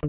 กั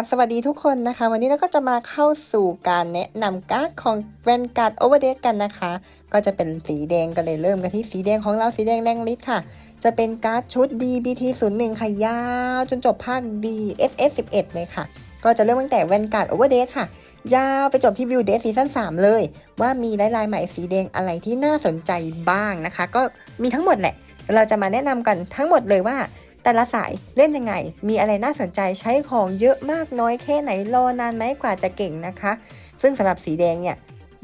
บสวัสดีทุกคนนะคะ วันนี้เราก็จะมาเข้าสู่การแนะนำการ์ดของ Vanguard Overdate กันนะคะ ก็จะเป็นสีแดงกันเลยเริ่มกันที่สีแดงของเราสีแดงแรงฤทธิ์ค่ะ จะเป็นการ์ดชุด DBT 0 1 ค่ะยาวจนจบภาค DSS 11 เลยค่ะ ก็จะเริ่มตั้งแต่ Vanguard Overdate ค่ะ ยาวไปจบที่ View Date ซีซั่น3 เลย ว่ามีลายลายใหม่สีแดงอะไรที่น่าสนใจบ้างนะคะ ก็มีทั้งหมดแหละ เราจะมาแนะนำกันทั้งหมดเลยว่า แต่ละสายเล่นยังไง มีอะไรน่าสนใจใช้ของเยอะมากน้อยแค่ไหนรอนานไหมกว่าจะเก่งนะคะ ซึ่งสำหรับสีแดงเนี่ย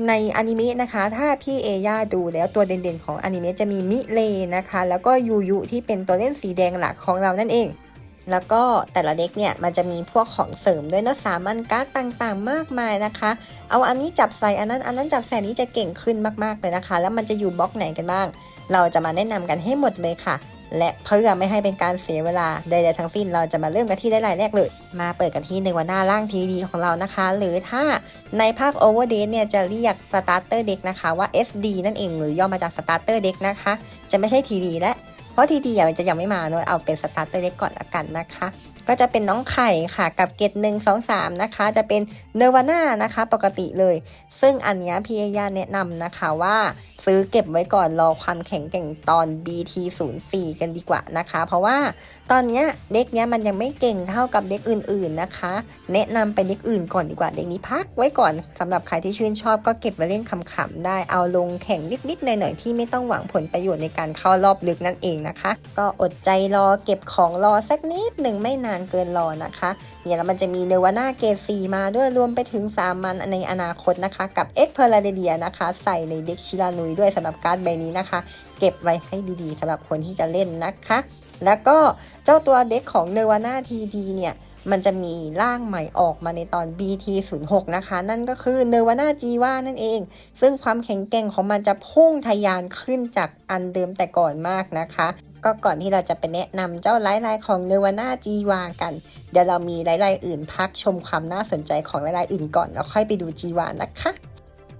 ในอนิเมะนะคะ ถ้าพี่เอย่าดูแล้วตัวเด่นๆของอนิเมะจะมีมิเลนะคะ แล้วก็ยูยุที่เป็นตัวเล่นสีแดงหลักของเรานั่นเอง แล้วก็แต่ละเด็กเนี่ยมันจะมีพวกของเสริมด้วยเนอะสามัญการ์ดต่างๆ มากมายนะคะ เอาอันนี้จับใส่อันนั้นอันนั้นจับใส่นี้จะเก่งขึ้นมากๆเลยนะคะ แล้วมันจะอยู่บล็อกไหนกันบ้าง เราจะมาแนะนำกันให้หมดเลยค่ะ และเพื่อไม่ให้เป็นการเสียเวลาใดๆทั้งสิ้นเราจะมาเริ่มกันที่ได้รายแรกเลย มาเปิดกันที่ในวันหน้าล่างทีดีของเรานะคะ หรือถ้าในภาค Overdate เนี่ยจะเรียก Starter Deck นะคะว่า SD นั่นเองหรือย่อมาจาก Starter Deck นะคะ จะไม่ใช่ TD และ เพราะทีดีอะมันจะยังไม่มาเนอะเอาเป็นสตาร์ทไปได้ก่อนละกันนะคะ ก็จะเป็นน้องไข่ค่ะกับเกตหนึ่งสองสามนะคะ จะเป็นเนวาน่านะคะ ปกติเลย ซึ่งอันเนี้ยพี่เอยาแนะนำนะคะว่าซื้อเก็บไว้ก่อนรอความแข็งแกร่งตอน BT 0 4 กันดีกว่านะคะ เพราะว่าตอนเนี้ยเด็กเนี้ยมันยังไม่เก่งเท่ากับเด็กอื่น ๆนะคะ แนะนำไปเด็กอื่นก่อนดีกว่าเด็กนี้พักไว้ก่อนสำหรับใครที่ชื่นชอบก็เก็บไว้เล่นขำๆได้เอาลงแข่งนิดๆหน่อยๆที่ไม่ต้องหวังผลประโยชน์ในการเข้ารอบลึกนั่นเองนะคะ ก็อดใจรอเก็บของรอสักนิดหนึ่งไม่นานเกินรอนะคะเนี่ยแล้วมันจะมีเนวาน่าเกซีมาด้วยรวมไปถึงสามันในอนาคตนะคะ กับเอ็กเพอร์ลาเดียนะคะ ใส่ในเด็กชิลานุยด้วยสำหรับการ์ดใบนี้นะคะ เก็บไว้ให้ดีๆสำหรับคนที่จะเล่นนะคะ แล้วก็เจ้าตัวเด็กของเนวาน่าทีดีเนี่ยมันจะมีร่างใหม่ออกมาในตอน BT06 นะคะ นั่นก็คือเนวาน่าจีว่านั่นเอง ซึ่งความแข็งแกร่งของมันจะพุ่งทะยานขึ้นจากอันเดิมแต่ก่อนมากนะคะ ก็ก่อนที่เราจะไปแนะนำเจ้าไลายลของเนวาน่าจีวากัน เดี๋ยวเรามีไลายลอื่นพักชมความน่าสนใจของไลายลอื่นก่อนแล้วค่อยไปดูจีวานะคะ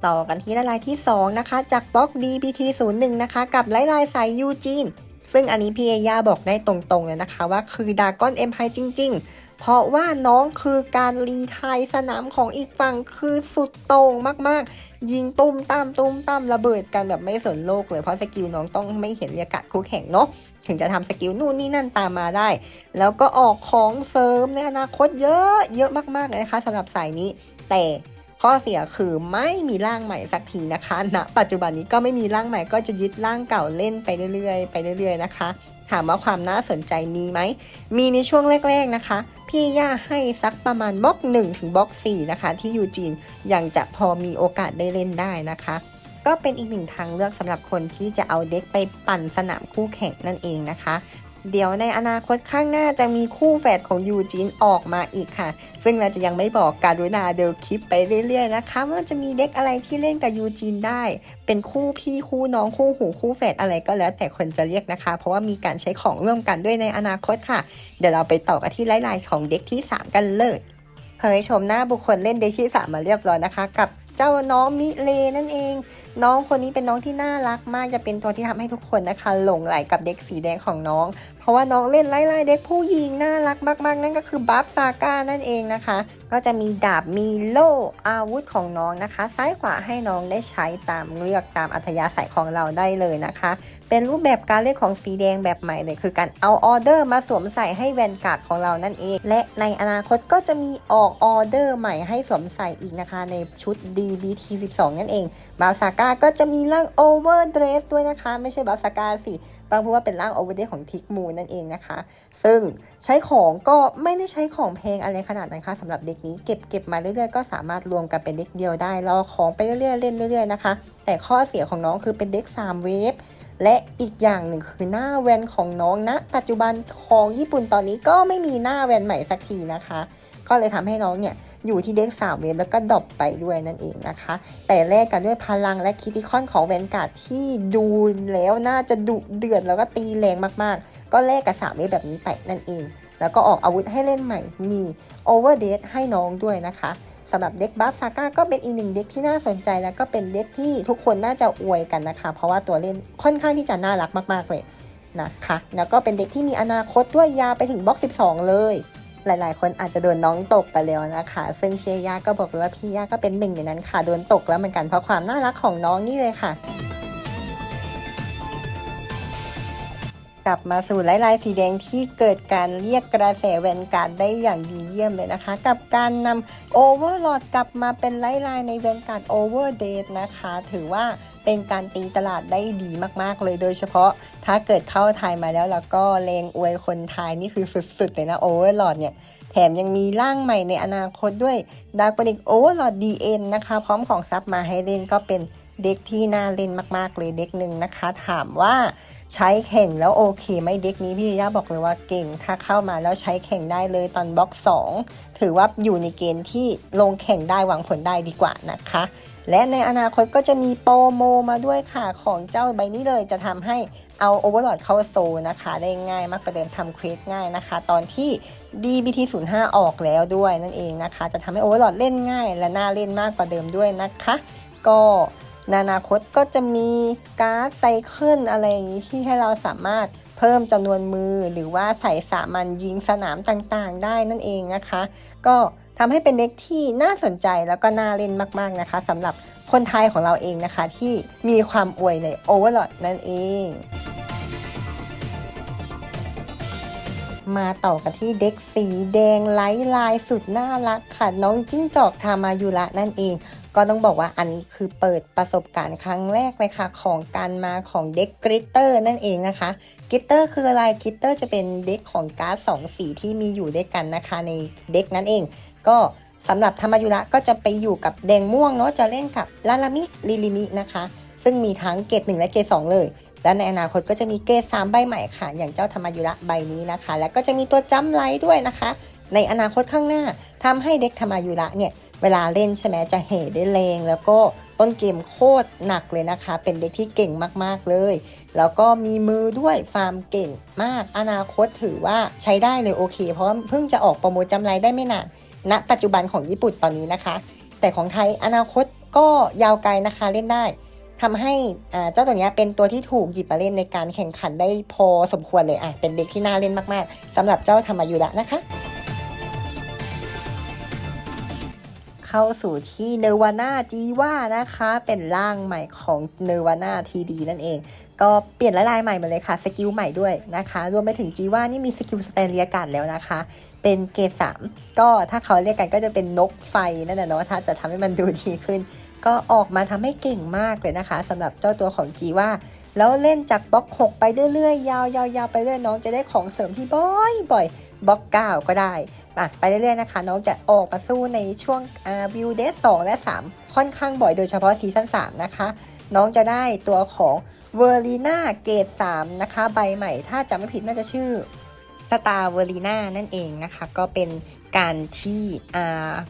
ต่อกันที่ไลายลที่ 2 นะคะ จากบล็อก DBT01 นะคะกับไลายลสายยูจีนซึ่งอันนี้พี่เอย่าบอกได้ตรงๆเลยนะคะ ว่าคือดากอนเอ็มไพจริง ๆ เพราะว่าน้องคือการรีไทยสนามของอีกฝั่งคือสุดโต่งมากๆ ยิงตุ้มตามตุ้มตามระเบิดกันแบบไม่สนโลกเลยเพราะสกิลน้องต้องไม่เห็นเรียกกัดคู่แข่งเนาะ ถึงจะทำสกิลนู่นนี่นั่นตามมาได้ แล้วก็ออกของเสริมในอนาคตเยอะเยอะมากๆเลยนะคะสำหรับสายนี้ แต่ข้อเสียคือไม่มีร่างใหม่สักทีนะคะณปัจจุบันนี้ก็ไม่มีร่างใหม่ก็จะยึดร่างเก่าเล่นไปเรื่อยๆ ไปเรื่อย ๆ นะคะ ถามว่าความน่าสนใจมีไหม มีในช่วงแรก ๆนะคะ พี่ย่าให้สักประมาณบล็อก1ถึงบล็อก4นะคะ ที่ยูจีนยังจะพอมีโอกาสได้เล่นได้นะคะ ก็เป็นอีกหนึ่งทางเลือกสำหรับคนที่จะเอาเด็กไปปั่นสนามคู่แข่งนั่นเองนะคะ เดี๋ยวในอนาคตข้างหน้าจะมีคู่แฝดของยูจีนออกมาอีกค่ะ ซึ่งเราจะยังไม่บอกการุณาเดินคลิปไปเรื่อยๆนะคะว่าจะมีเด็กอะไรที่เล่นกับยูจีนได้ เป็นคู่พี่คู่น้องคู่หูคู่แฝดอะไรก็แล้ว แต่คนจะเรียกนะคะ เพราะว่ามีการใช้ของร่วมกันด้วยในอนาคตค่ะ เดี๋ยวเราไปต่อกันที่ไลน์ของเด็กที่ 3 กันเลยเผยชมหน้าบุคคลเล่นเด็กที่ 3 มาเรียบร้อยนะคะ กับเจ้าน้องมิเลนั่นเอง น้องคนนี้เป็นน้องที่น่ารักมากจะเป็นตัวที่ทำให้ทุกคนนะคะ หลงไหลกับเด็กสีแดงของน้อง ราะว่าน้องเล่นไล่ไล่เด็กผู้หญิงน่ารักมากๆ นั่นก็คือบัฟซาก้านั่นเองนะคะ ก็จะมีดาบมีโล่อาวุธของน้องนะคะ ซ้ายขวาให้น้องได้ใช้ตามเลือกตามอัธยาศัยของเราได้เลยนะคะ เป็นรูปแบบการเล่นของสีแดงแบบใหม่เลย คือการเอาออเดอร์มาสวมใส่ให้แวนการ์ดของเรานั่นเอง และในอนาคตก็จะมีออกออเดอร์ใหม่ให้สวมใส่อีกนะคะ ในชุด DBT12 นั่นเองบาซาก้าก็จะมีร่างโอเวอร์เดรสด้วยนะคะ ไม่ใช่บาซาก้าสิบางพูดว่าเป็นร่างโอเวอร์เดรสของทิกมูนนั่นเองนะคะ ซึ่งใช้ของก็ไม่ได้ใช้ของแพงอะไรขนาดนั้นค่ะสำหรับเด็กนี้เก็บเก็บมาเรื่อยๆก็สามารถรวมกันเป็นเด็กเดียวได้รอของไปเรื่อยๆเล่นเรื่อยๆนะคะ แต่ข้อเสียของน้องคือเป็นเด็ก3เวฟและอีกอย่างหนึ่งคือหน้าแวนของน้องณนะปัจจุบันของญี่ปุ่นตอนนี้ก็ไม่มีหน้าแวนใหม่สักทีนะคะ ก็เลยทำให้น้องเนี่ยอยู่ที่เด็ก3เวฟแล้วก็ดรอปไปด้วยนั่นเองนะคะ แต่แลกกันด้วยพลังและคิติคอนของแวนการ์ดที่ดูแล้วน่าจะดุเดือดแล้วก็ตีแรงมากๆก็แลกกับ3เวฟแบบนี้ไปนั่นเอง แล้วก็ออกอาวุธให้เล่นใหม่ มี Overdate ให้น้องด้วยนะคะสำหรับเด็กบัฟซาก้าก็เป็นอีกหนึ่งเด็กที่น่าสนใจแล้วก็เป็นเด็กที่ทุกคนน่าจะอวยกันนะคะ เพราะว่าตัวเล่นค่อนข้างที่จะน่ารักมากๆเลยนะคะแล้วก็เป็นเด็กที่มีอนาคตด้วยยาไปถึงบล็อก 12 เลย หลาย ๆ คนอาจจะโดนน้องตกไปแล้วนะคะ ซึ่งพี่ย่าก็บอกเลยว่าพี่ย่าก็เป็นหนึ่งในนั้นค่ะโดนตกแล้วเหมือนกันเพราะความน่ารักของน้องนี่เลยค่ะ กลับมาสู่ลายลายสีแดงที่เกิดการเรียกกระแสแวนการ์ดได้อย่างดีเยี่ยมเลยนะคะ กับการนำโอเวอร์ลอดกลับมาเป็นลายลายในแวนการ์ดโอเวอร์เดทนะคะ ถือว่าเป็นการตีตลาดได้ดีมาก ๆ เลยโดยเฉพาะถ้าเกิดเข้าไทยมาแล้วแล้วก็เลงอวยคนไทยนี่คือสุด ๆ เลยนะโอเวอร์ลอดเนี่ย แถมยังมีร่างใหม่ในอนาคตด้วยดาร์ก n นิกโอเวอร์ลอดดีเอ็นนะคะ พร้อมของซับมาให้เล่นก็เป็น เด็กที่น่าเล่นมากๆเลยเด็กหนึ่งนะคะ ถามว่าใช้แข่งแล้วโอเคไหมเด็กนี้พี่ย่าบอกเลยว่าเก่ง ถ้าเข้ามาแล้วใช้แข่งได้เลยตอนบล็อก 2 ถือว่าอยู่ในเกณฑ์ที่ลงแข่งได้หวังผลได้ดีกว่านะคะ และในอนาคตก็จะมีโปรโมมาด้วยค่ะของเจ้าใบนี้เลยจะทำให้เอาโอเวอร์ลอดเข้าโซนะคะ ได้ง่ายมากกว่าเดิมทำเควสง่ายนะคะ ตอนที่ DBT 0 5ออกแล้วด้วยนั่นเองนะคะ จะทำให้โอเวอร์ลอดเล่นง่าย และน่าเล่นมากกว่าเดิมด้วยนะคะ ก็ ในอนาคตก็จะมีการ์ดไซเคิลอะไรอย่างนี้ที่ให้เราสามารถเพิ่มจำนวนมือหรือว่าใส่สามัญยิงสนามต่างๆ ได้นั่นเองนะคะ ก็ทำให้เป็นเด็กที่น่าสนใจแล้วก็น่าเล่นมากๆนะคะสำหรับคนไทยของเราเองนะคะ ที่มีความอวยใน Overlord นั่นเองมาต่อกันที่เด็กสีแดงไร้ลายสุดน่ารักค่ะ น้องจิ้งจอกทามายุระนั่นเอง ก็ต้องบอกว่าอันนี้คือเปิดประสบการณ์ครั้งแรกเลยค่ะ ของการมาของเด็กกริตเตอร์นั่นเองนะคะกริตเตอร์คืออะไรกริตเตอร์จะเป็นเด็กของการ์ดสองสีที่มีอยู่ด้วยกันนะคะในเด็กนั่นเอง ก็สำหรับธรรมยุระก็จะไปอยู่กับแดงม่วงเนาะจะเล่นกับลาลามิลิลิมินะคะ ซึ่งมีทั้งเกรดหนึ่งและเกรดสองเลย และในอนาคตก็จะมีเกรดสามใบใหม่ค่ะ อย่างเจ้าธรรมยุระใบนี้นะคะ แล้วก็จะมีตัวจัมไลท์ด้วยนะคะ ในอนาคตข้างหน้าทำให้เด็กธรรมยุระเนี่ย เวลาเล่นใช่ไหมจะเหได้แรงแล้วก็ต้นเกมโคตรหนักเลยนะคะ เป็นเด็กที่เก่งมากๆเลย แล้วก็มีมือด้วยฟาร์มเก่งมาก อนาคตถือว่าใช้ได้เลยโอเค เพราะเพิ่งจะออกโปรโมทจำไรได้ไม่นานณปัจจุบันของญี่ปุ่นตอนนี้นะคะ แต่ของไทยอนาคตก็ยาวไกลนะคะเล่นได้ทำให้เจ้าตัวนี้เป็นตัวที่ถูกหยิบมาเล่นในการแข่งขันได้พอสมควรเลยอะเป็นเด็กที่น่าเล่นมากๆสำหรับเจ้าธรรมยุระนะคะ เข้าสู่ที่เนวาน่าจีว่านะคะ เป็นร่างใหม่ของเนวาน่าทีดีนั่นเอง ก็เปลี่ยนลายใหม่มาเลยค่ะ สกิลใหม่ด้วยนะคะ รวมไปถึงจีว่านี่มีสกิลสแตนเรียการ์ดแล้วนะคะ เป็นเกรดสามก็ถ้าเขาเรียกกันก็จะเป็นนกไฟนั่นแหละเนาะถ้าจะทำให้มันดูดีขึ้น ก็ออกมาทำให้เก่งมากเลยนะคะสำหรับเจ้าตัวของจีว่าแล้วเล่นจากบล็อก 6 ไปเรื่อยๆ ยาวๆๆไปเรื่อยน้องจะได้ของเสริมที่บ่อยบอยบล็อก 9 ก็ได้ ไปเรื่อยๆนะคะ น้องจะออกมาสู้ในช่วงวิวเดสสและ 3 ค่อนข้างบ่อยโดยเฉพาะซีซั่น3นะคะ น้องจะได้ตัวของเวอร์ลีนาเกต3นะคะ ใบใหม่ถ้าจำไม่ผิดน่าจะชื่อสตาร์เวอร์ลีนานั่นเองนะคะ ก็เป็นการที่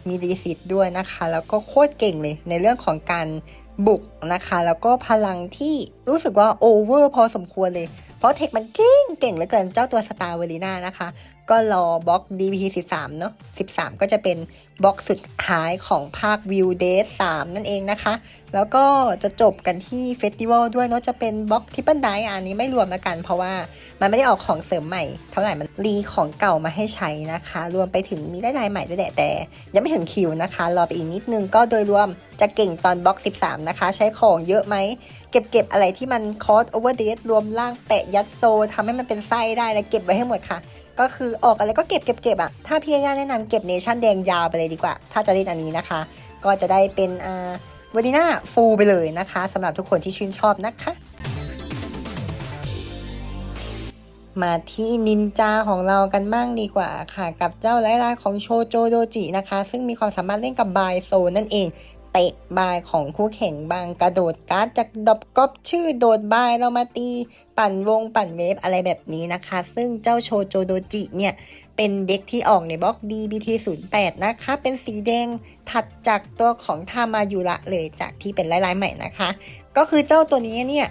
มีดีซิตด้วยนะคะ แล้วก็โคตรเก่งเลยในเรื่องของการบุกนะคะ แล้วก็พลังที่รู้สึกว่าโอเวอร์พอสมควรเลย เพราะเทคมันเก่งเก่งเหลือเกินเจ้าตัวสตาร์เวลีนานะคะ ก็รอบล็อก DPT 13 เนาะ13 ก็จะเป็นบล็อกสุดท้ายของภาค View Days 3นั่นเองนะคะ แล้วก็จะจบกันที่เฟสติวัลด้วยเนาะจะเป็นบล็อกทิปเปิลไดอันนี้ไม่รวมแล้วกัน เพราะว่ามันไม่ได้ออกของเสริมใหม่ เท่าไหร่มันรีของเก่ามาให้ใช้นะคะ รวมไปถึงมีได้ลายใหม่ด้วยแหละแต่ ยังไม่ถึงคิวนะคะ รอไปอีกนิดนึงก็โดยรวมจะเก่งตอนบล็อก 13 นะคะ ใช้ของเยอะไหม เก็บเก็บอะไรที่มันคอสโอเวอร์เดรวมล่างแปะยัดโซทำให้มันเป็นไส้ได้แล้วเก็บไว้ให้หมดค่ะ ก็คือออกอะไรก็เก็บเก็บเก็บอะถ้าพี่ย่าแนะนำเก็บเนชั่นแดงยาวไปเลยดีกว่า ถ้าจะเล่นอันนี้นะคะ ก็จะได้เป็นอ่าวันนี้หน้าฟูไปเลยนะคะสำหรับทุกคนที่ชื่นชอบนะคะมาที่นินจาของเรากันบ้างดีกว่าค่ะ กับเจ้าไลลาของโชโจโดจินะคะ ซึ่งมีความสามารถเล่นกับบายโซนั่นเอง เตะบายของคู่แข่งบางกระโดดการ์ดจากดอบก๊อปชื่อโดดบายเรามาตี ปั่นวงปั่นเวฟอะไรแบบนี้นะคะ ซึ่งเจ้าโชโจโดจิเนี่ย เป็นเด็กที่ออกในบล็อก DBT 08 นะคะ เป็นสีแดงถัดจากตัวของทามายุระเลยจากที่เป็นลายๆใหม่นะคะ ก็คือเจ้าตัวนี้เนี่ย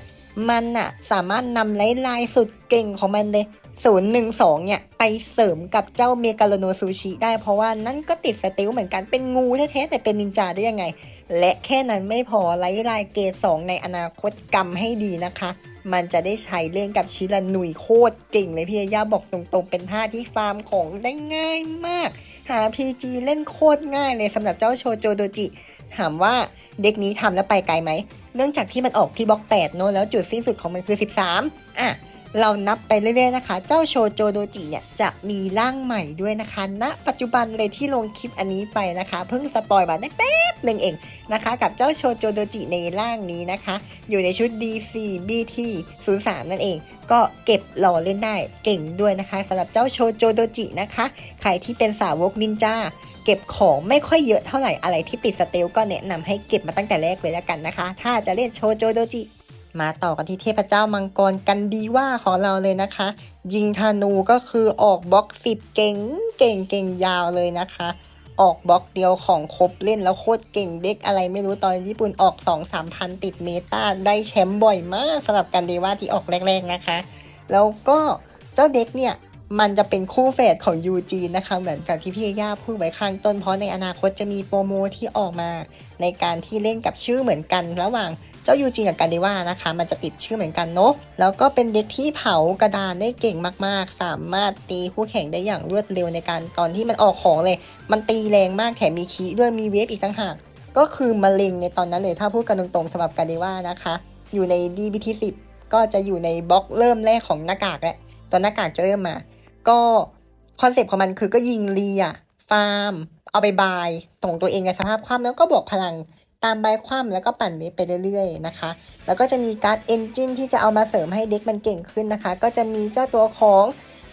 มันอะสามารถนำลายลายสุดเก่งของมันเลย 012 เนี่ย ไปเสริมกับเจ้าเมกาโลโนซูชิได้เพราะว่านั่นก็ติดสเตลเหมือนกันเป็นงูแท้ๆแต่เป็นนินจาได้ยังไง และแค่นั้นไม่พอไล่ลายเกรดสองในอนาคตกรรมให้ดีนะคะ มันจะได้ใช้เล่นกับชิรานุยโคตรเก่งเลยพี่ย่าบอกตรงๆ เป็นท่าที่ฟาร์มของได้ง่ายมาก หา PG เล่นโคตรง่ายเลยสำหรับเจ้าโชโจโดจิ ถามว่าเด็กนี้ทำแล้วไปไกลไหมเนื่องจากที่มันออกที่บล็อก8โน้นแล้วจุดสิ้นสุดของมันคือ 13 อะ เรานับไปเรื่อยๆนะคะ เจ้าโชโจโดจิเนี่ยจะมีร่างใหม่ด้วยนะคะณปัจจุบันเลยที่ลงคลิปอันนี้ไปนะคะ เพิ่งสปอยมาได้แป๊บหนึ่งเองนะคะ กับเจ้าโชโจโดจิในร่างนี้นะคะ อยู่ในชุด DC BT 03นั่นเอง ก็เก็บรอเล่นได้เก่งด้วยนะคะสำหรับเจ้าโชโจโดจินะคะ ใครที่เป็นสาวกนินจาเก็บของไม่ค่อยเยอะเท่าไหร่อะไรที่ติดสเตลก็แนะนำให้เก็บมาตั้งแต่แรกเลยแล้วกันนะคะ ถ้าจะเล่นโชโจโดจิ มาต่อกันที่เทพเจ้ามังกรกันดีว่าของเราเลยนะคะ ยิงธนูก็คือออกบล็อกสิบเก่งเก่งเก่งยาวเลยนะคะ ออกบล็อกเดียวของครบเล่นแล้วโคตรเก่งเด็กอะไรไม่รู้ตอนญี่ปุ่นออก2 3 0 0 0ติดเมตาได้แชมป์บ่อยมากสำหรับกันดีว่าที่ออกแรกๆนะคะ แล้วก็เจ้าเด็กเนี่ยมันจะเป็นคู่แฝดของยูจีนะคะเหมือนกับที่พี่ย่าพูดไว้ข้างต้นเพราะในอนาคตจะมีโปรโมที่ออกมา ในการที่เล่นกับชื่อเหมือนกันระหว่าง เจ้ายูจีกับกันดีว่านะคะ มันจะติดชื่อเหมือนกันเนาะแล้วก็เป็นเด็กที่เผากระดานได้เก่งมากๆ สามารถตีคู่แข่งได้อย่างรวดเร็วในการตอนที่มันออกของเลย มันตีแรงมากแถมมีคีด้วยมีเวฟอีกต่างหากก็คือมะเร็งในตอนนั้นเลยถ้าพูดกันตรงๆสำหรับกันดีว่านะคะ อยู่ใน DBT 10ก็จะอยู่ในบล็อกเริ่มแรกของหน้ากากแล้วตอนหน้ากากจะเริ่มมา ก็คอนเซปต์ของมันคือก็ยิงเรียฟาร์ม เอาไปบายตรงตัวเองในสภาพคว่ำแล้วก็บวกพลัง ตามใบคว่ำแล้วก็ปั่นเวฟไปเรื่อยๆนะคะ แล้วก็จะมีการ์ดเอนจินที่จะเอามาเสริมให้เด็กมันเก่งขึ้นนะคะ ก็จะมีเจ้าตัวของ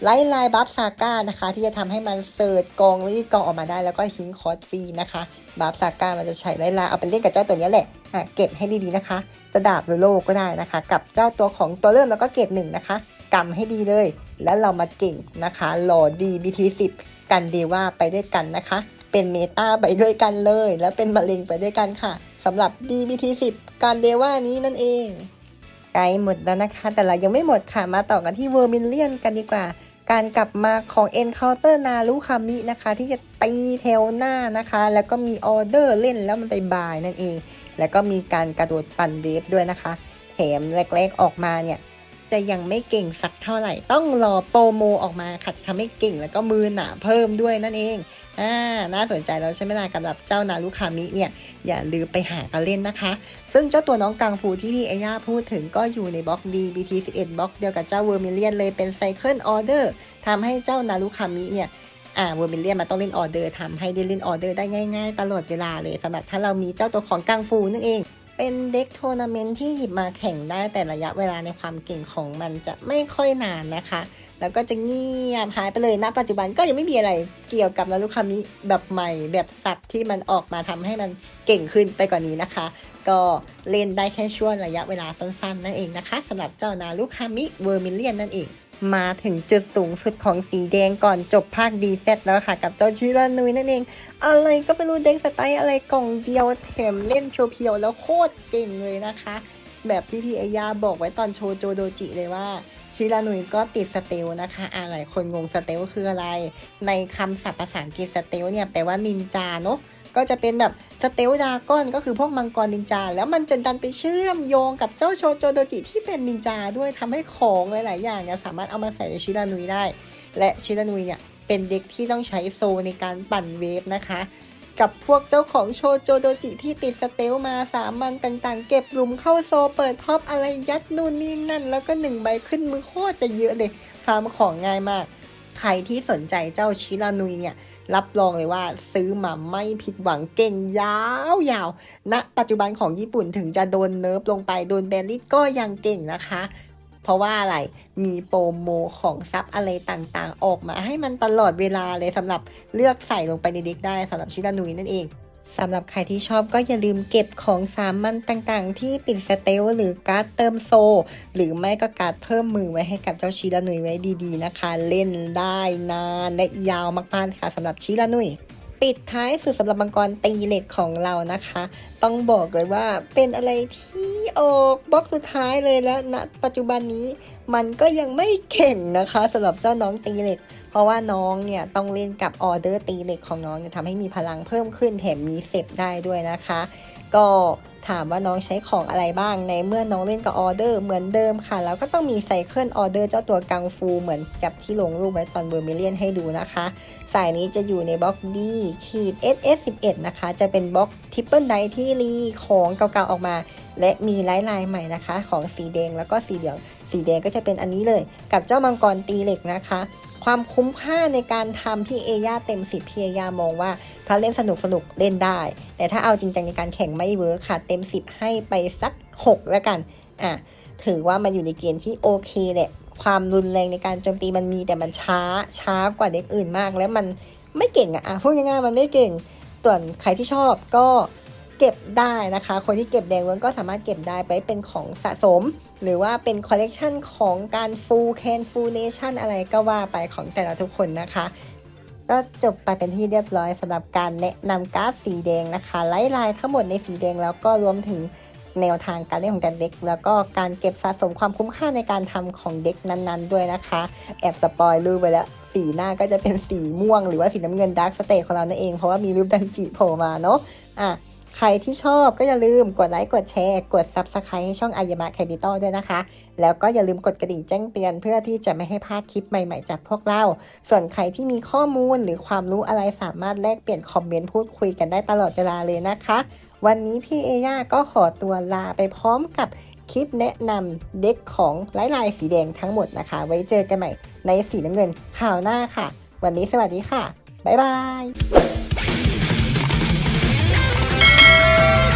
ไลท์ไลบัฟซาก้านะคะ ที่จะทำให้มันเสิร์ชกองรีดกองออกมาได้แล้วก็ฮิงคอร์สฟีนะคะบัฟซาก้ามันจะใช้ไลท์ไลเอาไปเล่นกับเจ้าตัวนี้แหละอะเก็บให้ดีๆนะคะ จะดาบหรือโลก็ได้นะคะ กับเจ้าตัวของตัวเริ่มแล้วก็เกรดหนึ่งนะคะกำให้ดีเลย แล้วเรามาเก่งนะคะหลอดี BT10 กันเดว่าไปด้วยกันนะคะ เป็นเมตาไปด้วยกันเลย แล้วเป็นมะเร็งไปด้วยกันค่ะสำหรับ DBT10 การเดว่านี้นั่นเองใกล้หมดแล้วนะคะ แต่เรายังไม่หมดค่ะมาต่อกันที่เวอร์มิเลียนกันดีกว่า การกลับมาของ Encounter นารุคามินะคะ ที่จะตีแถวหน้านะคะ แล้วก็มีออเดอร์เล่นแล้วมันไปบายนั่นเอง แล้วก็มีการกระโดดปั่นเวฟด้วยนะคะแถมแรกๆออกมาเนี่ย จะยังไม่เก่งสักเท่าไหร่ ต้องรอโปรโมออกมาค่ะจะทำให้เก่งแล้วก็มือหนาเพิ่มด้วยนั่นเองอ่าน่าสนใจแล้วใช่ไหมล่ะสำหรับเจ้านารุคามิเนี่ยอย่าลืมไปหากันเล่นนะคะ ซึ่งเจ้าตัวน้องกังฟูที่พี่เอย่าพูดถึงก็อยู่ในบล็อก D BT 11บล็อกเดียวกับเจ้าเวอร์มิเลียนเลยเป็นไซเคิลออเดอร์ทำให้เจ้านารุคามิเนี่ยอ่าเวอร์มิเลียนมันต้องเล่นออเดอร์ทำให้ได้เล่นออเดอร์ได้ง่าย ๆ ตลอดเวลาเลยสำหรับถ้าเรามีเจ้าตัวของกังฟูนั่นเอง เป็นเด็กทัวร์นาเมนต์ที่หยิบมาแข่งได้แต่ระยะเวลาในความเก่งของมันจะไม่ค่อยนานนะคะ แล้วก็จะเงียบหายไปเลยณปัจจุบันก็ยังไม่มีอะไรเกี่ยวกับนารุคามิแบบใหม่แบบสับที่มันออกมาทำให้มันเก่งขึ้นไปกว่านี้นะคะ ก็เล่นได้แค่ช่วงระยะเวลาสั้นๆ นั่นเองนะคะสำหรับเจ้านารุคามิเวอร์มิเลียนนั่นเอง มาถึงจุดสูงสุดของสีแดงก่อนจบภาคดีเซตแล้วค่ะ กับเจ้าชิรานุยนั่นเอง อะไรก็ไม่รู้เด้งสไตล์อะไรกล่องเดียวแถมเล่นเพียวๆแล้วโคตรเก่งเลยนะคะ แบบที่พี่เอยาบอกไว้ตอนโชว์โจโดจิเลยว่า ชิรานุยก็ติดสเตลนะคะอ่าหลายคนงงสเตลคืออะไร ในคำศัพท์ภาษาอังกฤษสเตลเนี่ยแปลว่านินจาเนาะ ก็จะเป็นแบบสเตลดากอนก็คือพวกมังกรนินจา แล้วมันจะดันไปเชื่อมโยงกับเจ้าโชโจโดจิที่เป็นนินจาด้วยทำให้ของหลาย ๆ อย่างเนี่ยสามารถเอามาใส่ในชิรานุยได้ และชิรานุยเนี่ยเป็นเด็กที่ต้องใช้โซในการปั่นเวฟนะคะกับพวกเจ้าของโชโจโดจิที่ติดสเตลมาสามมันต่างๆ เก็บหลุมเข้าโซเปิดท็อปอะไรยัดนู่นนี่นั่น แล้วก็หนึ่งใบขึ้นมือโคตรจะเยอะเลยฟาร์มของง่ายมาก ใครที่สนใจเจ้าชิรานุยเนี่ย รับรองเลยว่าซื้อมาไม่ผิดหวังเก่งยาวๆณนะปัจจุบันของญี่ปุ่นถึงจะโดนเนิร์ฟลงไปโดนแบนลิสก็ยังเก่งนะคะ เพราะว่าอะไรมีโปรโมของซับอะไรต่างๆ ออกมาให้มันตลอดเวลาเลยสำหรับเลือกใส่ลงไปในเด็กได้สำหรับชิรานุยนั่นเอง สำหรับใครที่ชอบก็อย่าลืมเก็บของสามันต่างๆ ที่ติดสเตลหรือการ์ดเติมโซ หรือไม่ก็การ์ดเพิ่มมือไว้ให้กับเจ้าชิรานุยไว้ดีๆนะคะ เล่นได้นานและยาวมากๆค่ะสำหรับชิรานุยปิดท้ายสุดสำหรับมังกรตีเหล็กของเรานะคะ ต้องบอกเลยว่าเป็นอะไรที่ออกบล็อกสุดท้ายเลยแล้วณปัจจุบันนี้มันก็ยังไม่เก่งนะคะสำหรับเจ้าน้องตีเหล็ก เพราะว่าน้องเนี่ยต้องเล่นกับออเดอร์ตีเหล็กของน้องเนี่ยทำให้มีพลังเพิ่มขึ้นแถมมีเซฟได้ด้วยนะคะ ก็ถามว่าน้องใช้ของอะไรบ้างในเมื่อน้องเล่นกับออเดอร์เหมือนเดิมค่ะ แล้วก็ต้องมีไซเคิลออเดอร์เจ้าตัวกังฟูเหมือนกับที่ลงรูปไว้ตอนเบอร์มิเลียนให้ดูนะคะ สายนี้จะอยู่ในบล็อก D ขีด SS11 นะคะ จะเป็นบล็อกทิปเปิลไดที่รีของเก่าๆออกมา และมีลายลายใหม่นะคะ ของสีแดงแล้วก็สีเหลืองสีแดงก็จะเป็นอันนี้เลย กับเจ้ามังกรตีเหล็กนะคะ ความคุ้มค่าในการทำพี่เอย่าเต็มสิบพี่เอย่ามองว่า ถ้าเล่นสนุกสนุกเล่นได้ แต่ถ้าเอาจริงจังในการแข่งไม่เวิร์คค่ะ เต็ม10ให้ไปสัก6แล้วกันอะถือว่ามันอยู่ในเกณฑ์ที่โอเคแหละความรุนแรงในการโจมตีมันมีแต่มันช้าช้ากว่าเด็กอื่นมาก แล้วมันไม่เก่งอะอะพูดง่ายๆมันไม่เก่งส่วนใครที่ชอบก็ เก็บได้นะคะ คนที่เก็บแดงเวิร์กก็สามารถเก็บได้ไปเป็นของสะสม หรือว่าเป็นคอลเลกชันของการฟูลแคนฟูลเนชั่นอะไรก็ว่าไปของแต่ละทุกคนนะคะ ก็จบไปเป็นที่เรียบร้อยสำหรับการแนะนำการ์ดสีแดงนะคะไล่ลายทั้งหมดในสีแดงแล้วก็รวมถึงแนวทางการเล่นของการเด็ก แล้วก็การเก็บสะสมความคุ้มค่าในการทำของเด็กนั้นๆ ด้วยนะคะ แอบสปอยรูปไปแล้ว สีหน้าก็จะเป็นสีม่วงหรือว่าสีน้ำเงินดาร์กสเตทของเรานั่นเอง เพราะว่ามีรูปดันจิโผล่มาเนาะอะ ใครที่ชอบก็อย่าลืมกดไลค์กดแชร์ กด Subscribe ให้ช่องอายมะแคปิตอลด้วยนะคะ แล้วก็อย่าลืมกดกระดิ่งแจ้งเตือนเพื่อที่จะไม่ให้พลาดคลิปใหม่ๆจากพวกเรา ส่วนใครที่มีข้อมูลหรือความรู้อะไรสามารถแลกเปลี่ยนคอมเมนต์พูดคุยกันได้ตลอดเวลาเลยนะคะ วันนี้พี่เอย่าก็ขอตัวลาไปพร้อมกับคลิปแนะนำเด็กของลายลายสีแดงทั้งหมดนะคะ ไว้เจอกันใหม่ในสีน้ำเงินข่าวหน้าค่ะ วันนี้สวัสดีค่ะ บ๊ายบาย Yeah.